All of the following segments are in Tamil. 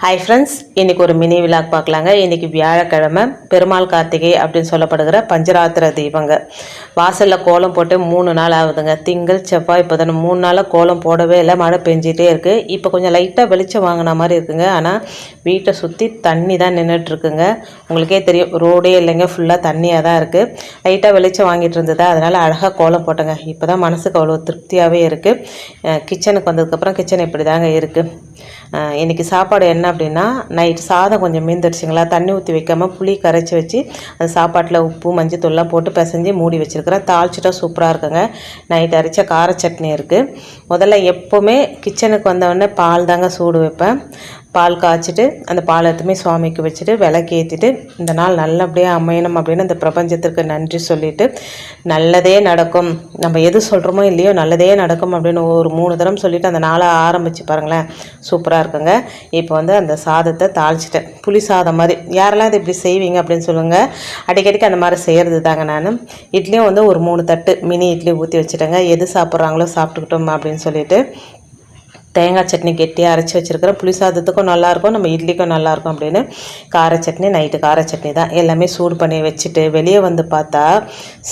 ஹாய் ஃப்ரெண்ட்ஸ் இன்றைக்கி ஒரு மினி விழாக் பார்க்கலாங்க. இன்றைக்கி வியாழக்கிழமை பெருமாள் கார்த்திகை அப்படின்னு சொல்லப்படுகிற பஞ்சராத்திர தீபங்க. வாசலில் கோலம் போட்டு மூணு நாள் ஆகுதுங்க. திங்கள் செவ்வாய் இப்போ தானே மூணு நாளாக கோலம் போடவே இல்லை. மழை பெஞ்சிகிட்டே இருக்குது இப்போ கொஞ்சம் லைட்டாக வெளிச்சம் வாங்கின மாதிரி இருக்குங்க. ஆனால் வீட்டை சுற்றி தண்ணி தான் நின்றுட்டுருக்குங்க உங்களுக்கே தெரியும் ரோடே இல்லைங்க. ஃபுல்லாக தண்ணியாக தான் இருக்குது லைட்டாக வெளிச்சம் வாங்கிட்டு இருந்தது? அதனால் அழகாக கோலம் போட்டேங்க. இப்போ தான் மனசுக்கு அவ்வளோ திருப்தியாகவே இருக்குது கிச்சனுக்கு வந்ததுக்கப்புறம் கிச்சன் இப்படி தாங்க இருக்குது இன்றைக்கி சாப்பாடு என்ன அப்படின்னா நைட் சாதம் கொஞ்சம் மீந்துடுச்சுங்களா? தண்ணி ஊற்றி வைக்காமல் புளி கரைச்சி வச்சு அந்த சாப்பாட்டில் உப்பு மஞ்சத்தூள்லாம் போட்டு பிசைஞ்சு மூடி வச்சுருக்கிறேன். தாளிச்சிட்டா சூப்பராக இருக்குங்க. நைட் அரைச்ச கார சட்னி இருக்குது முதல்ல எப்போவுமே கிச்சனுக்கு வந்தவொடனே பால் தாங்க சூடு வைப்பேன். பால் காய்ச்சிட்டு அந்த பால் எடுத்துமே சுவாமிக்கு வச்சுட்டு விளக்கேற்றிட்டு இந்த நாள் நல்லபடியாக அமையணும் அப்படின்னு இந்த பிரபஞ்சத்திற்கு நன்றி சொல்லிட்டு நல்லதே நடக்கும். நம்ம எது சொல்கிறோமோ இல்லையோ நல்லதே நடக்கும் அப்படின்னு ஒரு மூணு தரம் சொல்லிட்டு அந்த நாளை ஆரம்பித்து பாருங்களேன். சூப்பராக இருக்குங்க. இப்போ வந்து அந்த சாதத்தை தாளிச்சிட்டேன். புளி சாதம் மாதிரி. யாரெல்லாம் இது இப்படி செய்வீங்க அப்படின்னு சொல்லுங்கள் அடிக்கடிக்கு அந்த மாதிரி செய்கிறது தாங்க நான். இட்லியும் வந்து ஒரு மூணு தட்டு மினி இட்லி ஊற்றி வச்சுட்டேங்க. எது சாப்பிட்றாங்களோ சாப்பிட்டுக்கிட்டோம் அப்படின்னு சொல்லிட்டு தேங்காய் சட்னி கெட்டியாக அரைச்சி வச்சுருக்கிறேன் புளி சாதத்துக்கும் நல்லாயிருக்கும் நம்ம இட்லிக்கும் நல்லாயிருக்கும் அப்படின்னு கார சட்னி நைட்டு கார சட்னி தான். எல்லாமே சூடு பண்ணி வச்சுட்டு வெளியே வந்து பார்த்தா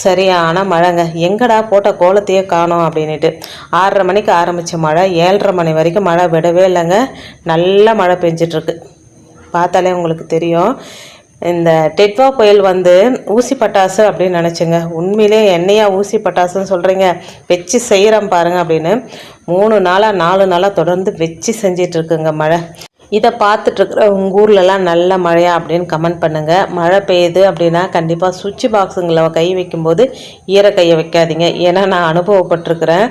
சரியான மழைங்க. எங்கடா போட்ட கோலத்தையே காணும் அப்படின்ட்டு ஆறரை மணிக்கு ஆரம்பித்த மழை ஏழரை மணி வரைக்கும் மழை விடவே இல்லைங்க. நல்ல மழை பெஞ்சிட்ருக்கு. பார்த்தாலே உங்களுக்கு தெரியும். இந்த டெட்வா புயல் வந்து ஊசி பட்டாசு அப்படின்னு நினச்சிங்க. உண்மையிலே என்னையா ஊசி பட்டாசுன்னு சொல்கிறீங்க வச்சு செய்கிறேன் பாருங்க அப்படின்னு. மூணு நாளாக நாலு நாளாக தொடர்ந்து வச்சு செஞ்சிட்ருக்குங்க மழை. இதை பார்த்துட்ருக்குற உங்கள் ஊர்லலாம் நல்ல மழையா அப்படின்னு கமெண்ட் பண்ணுங்கள் மழை பெய்யுது அப்படின்னா கண்டிப்பாக சுவிட்ச் பாக்ஸுங்களை கை வைக்கும்போது ஈர கையை வைக்காதீங்க. ஏன்னா நான் அனுபவப்பட்டிருக்கிறேன்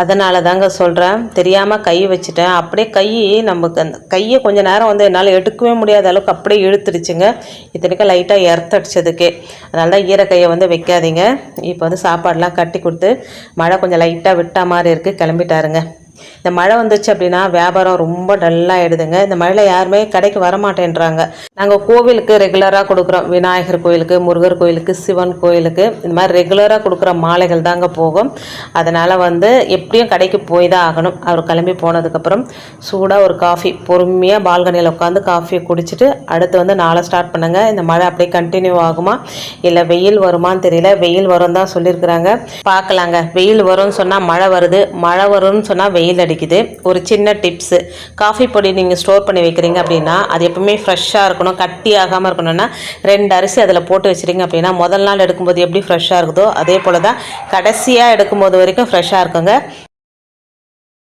அதனால தாங்க சொல்கிறேன் தெரியாமல் கை வச்சுட்டேன். அப்படியே கை நமக்கு அந்த கையை கொஞ்சம் நேரம் வந்து என்னால் எடுக்கவே முடியாத அளவுக்கு அப்படியே இழுத்துடுச்சுங்க. இத்தனைக்கும் லைட்டாக எர்த்தடிச்சதுக்கே அதனால தான் ஈர கையை வந்து வைக்காதீங்க. இப்போ வந்து சாப்பாடெலாம் கட்டி கொடுத்து மழை கொஞ்சம் லைட்டாக விட்டா மாதிரி இருக்குது கிளம்பிட்டாருங்க. இந்த மழை வந்துச்சு அப்படின்னா வியாபாரம் ரொம்ப டல்லாகிடுதுங்க இந்த மழையில் யாருமே கடைக்கு வரமாட்டேன்றாங்க. நாங்கள் கோவிலுக்கு ரெகுலராக கொடுக்குறோம். விநாயகர் கோயிலுக்கு முருகர் கோயிலுக்கு சிவன் கோயிலுக்கு. இந்த மாதிரி ரெகுலராக கொடுக்குற மாலைகள் தாங்க போகும். அதனால் வந்து எப்படியும் கடைக்கு போய் தான் ஆகணும். அவர் கிளம்பி போனதுக்கப்புறம் சூடாக ஒரு காஃபி பொறுமையாக பால்கனியில் உட்காந்து காஃபியை குடிச்சிட்டு அடுத்து வந்து நாளை ஸ்டார்ட் பண்ணுங்க. இந்த மழை அப்படியே கண்டினியூ ஆகுமா? இல்லை வெயில் வருமான்னு தெரியல. வெயில் வரும் தான் சொல்லியிருக்கிறாங்க. பார்க்கலாங்க. வெயில் வரும்னு சொன்னால் மழை வருது. மழை வரும்னு சொன்னால் வெயில் வெயில் அடிக்குது. ஒரு சின்ன டிப்ஸு காஃபி பொடி நீங்கள் ஸ்டோர் பண்ணி வைக்கிறீங்க அப்படின்னா அது எப்பவுமே ஃப்ரெஷ்ஷாக இருக்கணும் கட்டி ஆகாமல் இருக்கணும்னா ரெண்டு அரிசி அதில் போட்டு வச்சுருங்க அப்படின்னா முதல் நாள் எடுக்கும்போது எப்படி ஃப்ரெஷ்ஷாக இருக்குதோ அதே போல் தான் கடைசியாக எடுக்கும்போது வரைக்கும் ஃப்ரெஷ்ஷாக இருக்குங்க.